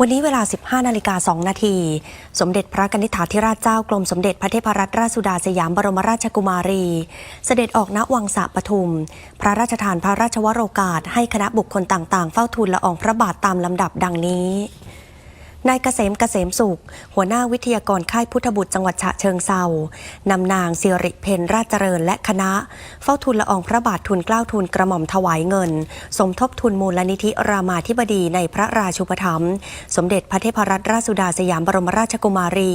วันนี้เวลา 15 นาฬิกา 2 นาที สมเด็จพระนิธิถาธิราชเจ้ากรมสมเด็จพระเทพรัตนราชสุดาสยามบรมราชกุมารี เสด็จออกณวังสะปทุม พระราชทานพระราชวโรกาส ให้คณะบุคคลต่างๆ เฝ้าทูลละอองพระบาทตามลำดับดังนี้ นายเกษมเกษมสุข หัวหน้าวิทยากรค่ายพุทธบุตรจังหวัดฉะเชิงเซานำนางสิริเพนราชเจริญและคณะ เฝ้าทูลละอองพระบาททูลเกล้าทูลกระหม่อมถวายเงิน สมทบทุนมูลนิธิรามาธิบดีในพระราชูปถัมภ์สมเด็จพระเทพรัตนราชสุดาสยามบรมราชกุมารี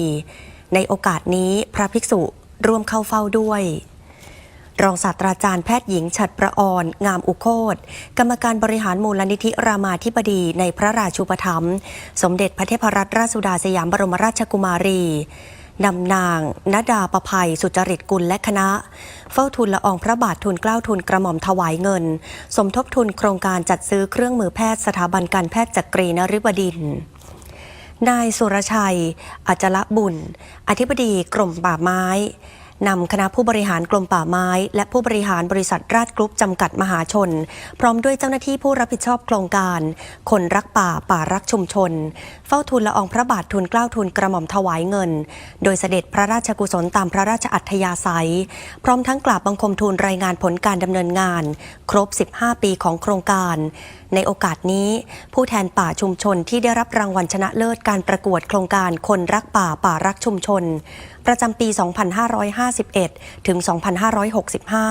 ในโอกาสนี้พระภิกษุร่วมเข้าเฝ้าด้วย รองศาสตราจารย์แพทย์หญิงฉัดประออน งามอุโคตกรรมการบริหารมูลนิธิรามาธิบดีในพระราชูปถัมภ์สมเด็จพระเทพรัตนราชสุดาสยามบรมราชกุมารีนำนางนดาประภัย สุจริตกุลและคณะ เฝ้าทุนละอองพระบาททุนเกล้าทุนกระหม่อมถวายเงิน สมทบทุนโครงการจัดซื้อเครื่องมือแพทย์สถาบันการแพทย์จักรีนฤบดินนายสุรชัย อัจละบุญ อธิบดีกรมป่าไม้ นำคณะผู้บริหารกรมป่าไม้ และผู้บริหารบริษัทราชกรุ๊ปจำกัดมหาชน พร้อมด้วยเจ้าหน้าที่ผู้รับผิดชอบโครงการ คนรักป่าป่ารักชุมชน เฝ้าทูลละอองพระบาททูลเกล้าทูลกระหม่อมถวายเงิน โดยเสด็จพระราชกุศลตามพระราชอัธยาศัย พร้อมทั้งกราบบังคมทูลรายงานผลการดำเนินงาน ครบ 15 ปีของโครงการ ในโอกาสนี้ ผู้แทนป่าชุมชนที่ได้รับรางวัลชนะเลิศการประกวดโครงการคนรักป่าป่ารักชุมชน ประจำปี2551 ถึง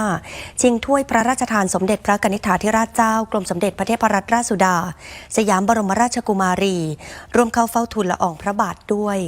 2565 ชิงถ้วยพระราชทานสมเด็จพระกนิษฐาธิราชเจ้ากรมสมเด็จพระเทพรัตนราชสุดา สยามบรมราชกุมารี ร่วมเข้าเฝ้าทูลละอองพระบาทด้วย